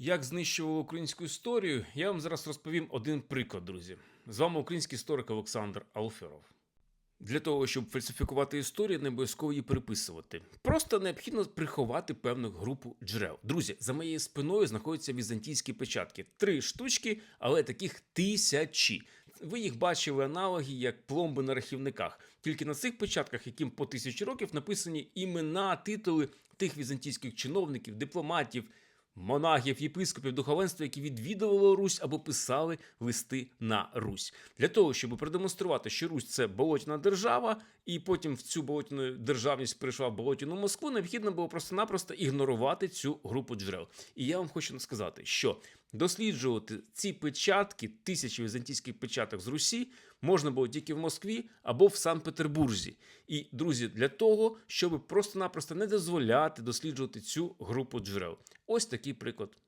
Як знищували українську історію, я вам зараз розповім один приклад, друзі. З вами український історик Олександр Алферов. Для того, щоб фальсифікувати історію, не обов'язково її переписувати. Просто необхідно приховати певну групу джерел. Друзі, за моєю спиною знаходяться візантійські печатки. Три штучки, але таких тисячі. Ви їх бачили аналоги як пломби на рахівниках. Тільки на цих печатках, яким по тисячі років написані імена, титули тих візантійських чиновників, дипломатів, монахів, єпископів, духовенства, які відвідували Русь або писали листи на Русь. Для того, щоб продемонструвати, що Русь це болотяна держава, і потім в цю болотяну державність прийшла в болотяну Москву, необхідно було просто-напросто ігнорувати цю групу джерел. І я вам хочу сказати, що досліджувати ці печатки, тисячі візантійських печаток з Русі, можна було тільки в Москві або в Санкт-Петербурзі. І, друзі, для того, щоб просто-напросто не дозволяти досліджувати цю групу джерел. Ось такий приклад.